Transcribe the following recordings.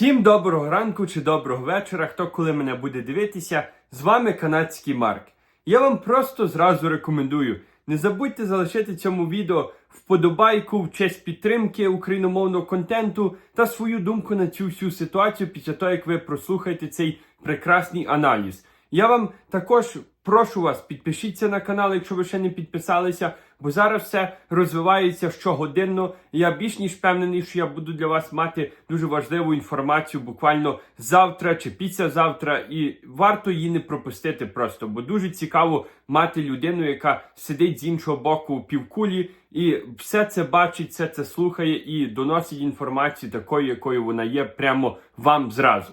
Всім доброго ранку чи доброго вечора, хто коли мене буде дивитися. З вами канадський Марк. Я вам просто зразу рекомендую. Не забудьте залишити цьому відео вподобайку в честь підтримки україномовного контенту та свою думку на цю всю ситуацію після того, як ви прослухаєте цей прекрасний аналіз. Я вам також прошу вас, підпишіться на канал, якщо ви ще не підписалися, бо зараз все розвивається щогодинно. Я більш ніж впевнений, що я буду для вас мати дуже важливу інформацію буквально завтра чи післязавтра, і варто її не пропустити просто, бо дуже цікаво мати людину, яка сидить з іншого боку півкулі і все це бачить, все це слухає і доносить інформацію такою, якою вона є, прямо вам зразу.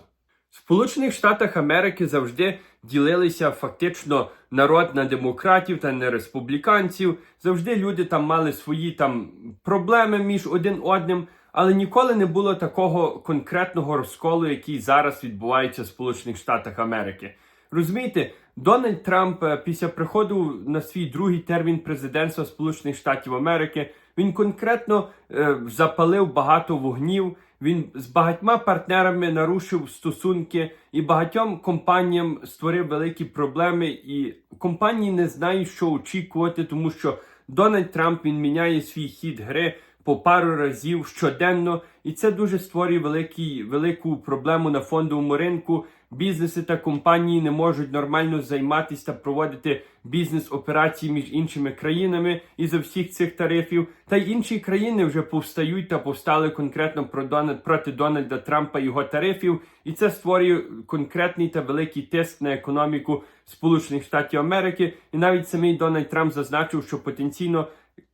В Сполучених Штатах Америки завжди ділилися фактично народ на демократів та на республіканців. Завжди люди там мали свої там проблеми між один одним, але ніколи не було такого конкретного розколу, який зараз відбувається в Сполучених Штатах Америки. Розумієте, Дональд Трамп е, після приходу на свій другий термін президентства Сполучених Штатів Америки він конкретно е, запалив багато вогнів. Він з багатьма партнерами нарушив стосунки і багатьом компаніям створив великі проблеми. І компанії не знають, що очікувати, тому що Дональд Трамп він міняє свій хід гри по пару разів щоденно, і це дуже створює великий, велику проблему на фондовому ринку. Бізнеси та компанії не можуть нормально займатися та проводити бізнес-операції між іншими країнами із-за всіх цих тарифів. Та й інші країни вже повстають та повстали конкретно про Дональд проти Дональда Трампа і його тарифів, і це створює конкретний та великий тиск на економіку Сполучених Штатів Америки. І навіть самий Дональд Трамп зазначив, що потенційно.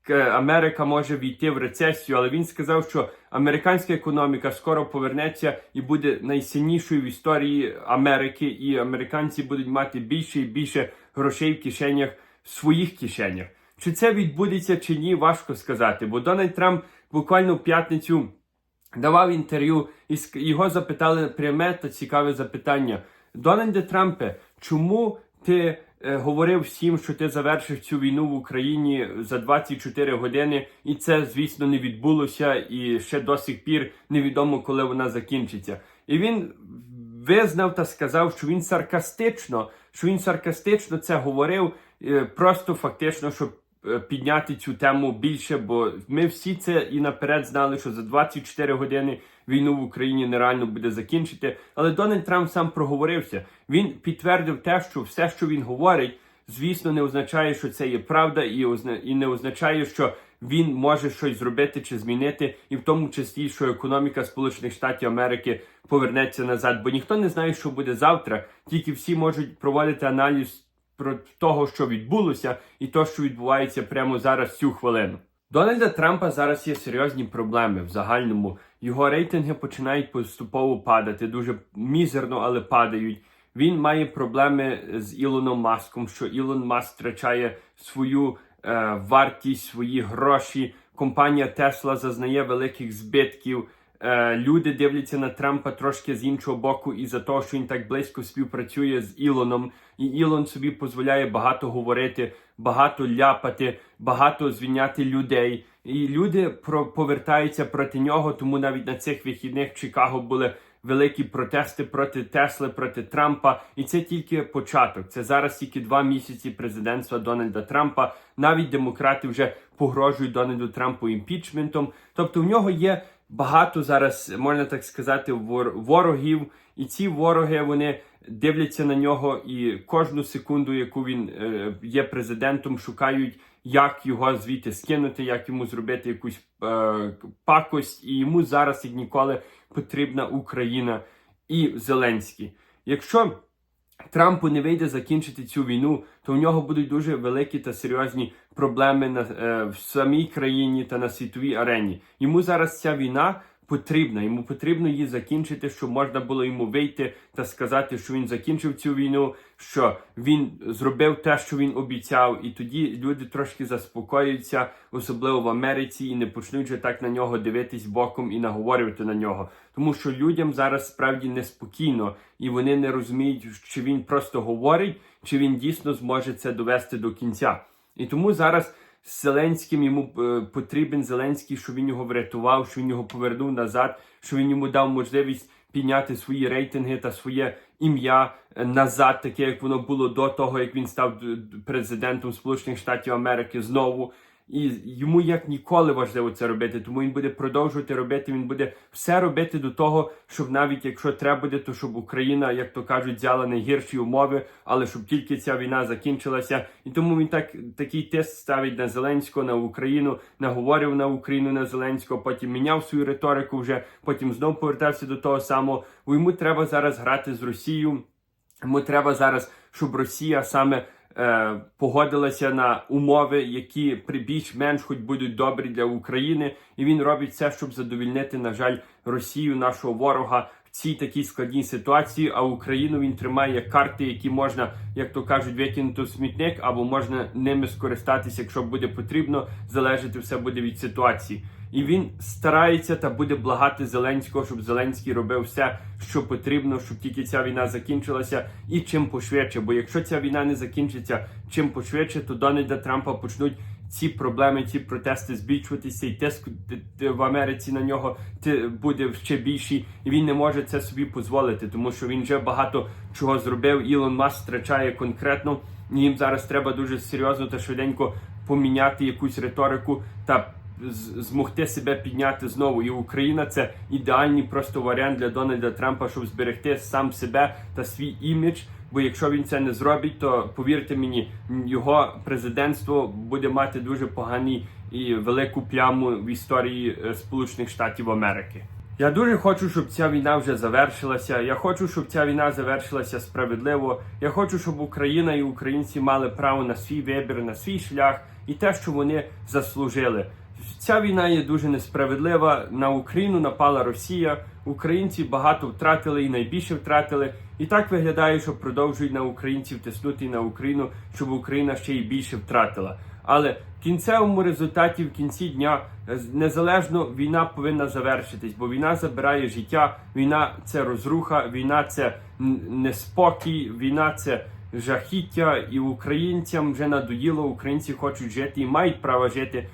К- Америка може війти в рецесію, але він сказав, що американська економіка скоро повернеться і буде найсильнішою в історії Америки, і американці будуть мати більше і більше грошей в кишенях, в своїх кишенях. Чи це відбудеться чи ні, важко сказати. Бо Дональд Трамп буквально в п'ятницю давав інтерв'ю, і його запитали пряме та цікаве запитання. Дональде Трампе, чому ти е, говорив всім, що ти завершив цю війну в Україні за 24 години, і це, звісно, не відбулося, і ще до сих пір невідомо, коли вона закінчиться. І він визнав та сказав, що він саркастично, що він саркастично це говорив, е, просто фактично, щоб підняти цю тему більше, бо ми всі це і наперед знали, що за 24 години війну в Україні нереально буде закінчити. Але Дональд Трамп сам проговорився. Він підтвердив те, що все, що він говорить, звісно, не означає, що це є правда, і не означає, що він може щось зробити чи змінити, і в тому числі, що економіка Сполучених Штатів Америки повернеться назад. Бо ніхто не знає, що буде завтра. Тільки всі можуть проводити аналіз про того, що відбулося, і то, що відбувається прямо зараз цю хвилину. Дональда Трампа зараз є серйозні проблеми в загальному. Його рейтинги починають поступово падати, дуже мізерно, але падають. Він має проблеми з Ілоном Маском, що Ілон Маск втрачає свою е, вартість, свої гроші. Компанія Тесла зазнає великих збитків. Е, люди дивляться на Трампа трошки з іншого боку, і за того, що він так близько співпрацює з Ілоном, і Ілон собі дозволяє багато говорити, багато ляпати, багато звільняти людей. І люди про повертаються проти нього. Тому навіть на цих вихідних в Чикаго були великі протести проти Тесли, проти Трампа. І це тільки початок. Це зараз тільки два місяці президентства Дональда Трампа. Навіть демократи вже погрожують Дональду Трампу імпічментом. Тобто в нього є багато зараз, можна так сказати, ворогів, і ці вороги вони дивляться на нього і кожну секунду, яку він е, є президентом, шукають, як його звідти скинути, як йому зробити якусь е, пакость. І йому зараз як ніколи потрібна Україна і Зеленський. Якщо Трампу не вийде закінчити цю війну, то у нього будуть дуже великі та серйозні проблеми на е, в самій країні та на світовій арені. Йому зараз ця війна потрібна. Йому потрібно її закінчити, щоб можна було йому вийти та сказати, що він закінчив цю війну, що він зробив те, що він обіцяв, і тоді люди трошки заспокоюються, особливо в Америці, і не почнуть вже так на нього дивитись боком і наговорювати на нього. Тому що людям зараз справді неспокійно, і вони не розуміють, чи він просто говорить, чи він дійсно зможе це довести до кінця. І тому зараз Зеленським йому е, потрібен Зеленський, щоб він його врятував, що він його повернув назад, що він йому дав можливість підняти свої рейтинги та своє ім'я е, назад, таке як воно було до того, як він став д- президентом Сполучених Штатів Америки знову. І йому як ніколи важливо це робити, тому він буде продовжувати робити. Він буде все робити до того, щоб навіть якщо треба буде, то щоб Україна, як то кажуть, взяла найгірші умови, але щоб тільки ця війна закінчилася. І тому він так такий тиск ставить на Зеленського, на Україну, наговорив на Україну на Зеленського, потім міняв свою риторику вже, потім знов повертався до того самого. Бо йому треба зараз грати з Росією. Йому треба зараз, щоб Росія саме е, погодилася на умови, які при більш-менш хоч будуть добрі для України, і він робить все, щоб задовільнити, на жаль, Росію, нашого ворога. в Цій такій складній ситуації, а Україну він тримає як карти, які можна, як то кажуть, викинути в смітник, або можна ними скористатися, якщо буде потрібно, залежати все буде від ситуації. І він старається та буде благати Зеленського, щоб Зеленський робив все, що потрібно, щоб тільки ця війна закінчилася, і чим пошвидше. Бо якщо ця війна не закінчиться чим пошвидше, то Дональда Трампа почнуть ці проблеми, ці протести збільшуватися, і тиск в Америці на нього буде ще більший, і він не може це собі дозволити, тому що він вже багато чого зробив. Ілон Маск втрачає конкретно. Їм зараз треба дуже серйозно та швиденько поміняти якусь риторику та змогти себе підняти знову. І Україна це ідеальний просто варіант для Дональда Трампа, щоб зберегти сам себе та свій імідж. Бо якщо він це не зробить, то повірте мені, його президентство буде мати дуже поганий і велику пляму в історії е, Сполучених Штатів Америки. Я дуже хочу, щоб ця війна вже завершилася. Я хочу, щоб ця війна завершилася справедливо. Я хочу, щоб Україна і українці мали право на свій вибір, на свій шлях і те, що вони заслужили. Ця війна є дуже несправедлива. На Україну напала Росія. Українці багато втратили і найбільше втратили. І так виглядає, що продовжують на українців тиснути на Україну, щоб Україна ще й більше втратила. Але в кінцевому результаті, в кінці дня, е, незалежно війна повинна завершитись, бо війна забирає життя, війна це розруха, війна це неспокій, війна це жахіття, і українцям вже надоїло. Українці хочуть жити і мають право жити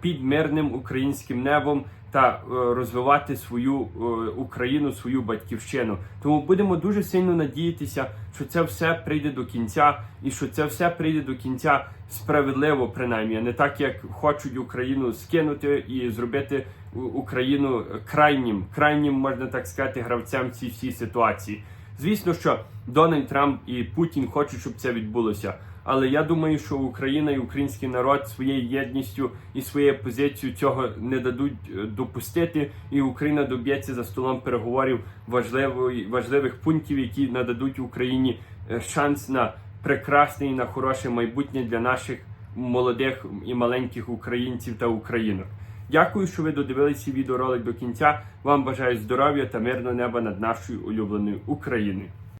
під мирним українським небом та е, розвивати свою е, Україну, свою батьківщину. Тому будемо дуже сильно надіятися, що це все прийде до кінця, і що це все прийде до кінця справедливо, принаймні, а не так, як хочуть Україну скинути і зробити Україну крайнім, крайнім можна так сказати, гравцем цій всій ситуації. Звісно, що Дональд Трамп і Путін хочуть, щоб це відбулося. Але я думаю, що Україна і український народ своєю єдністю і своєю позицією цього не дадуть е, допустити, і Україна доб'ється за столом переговорів важливої важливих пунктів, які нададуть Україні е, шанс на прекрасне і на хороше майбутнє для наших молодих і маленьких українців та українок. Дякую, що ви додивилися відеоролик до кінця. Вам бажаю здоров'я та мирного неба над нашою улюбленою Україною.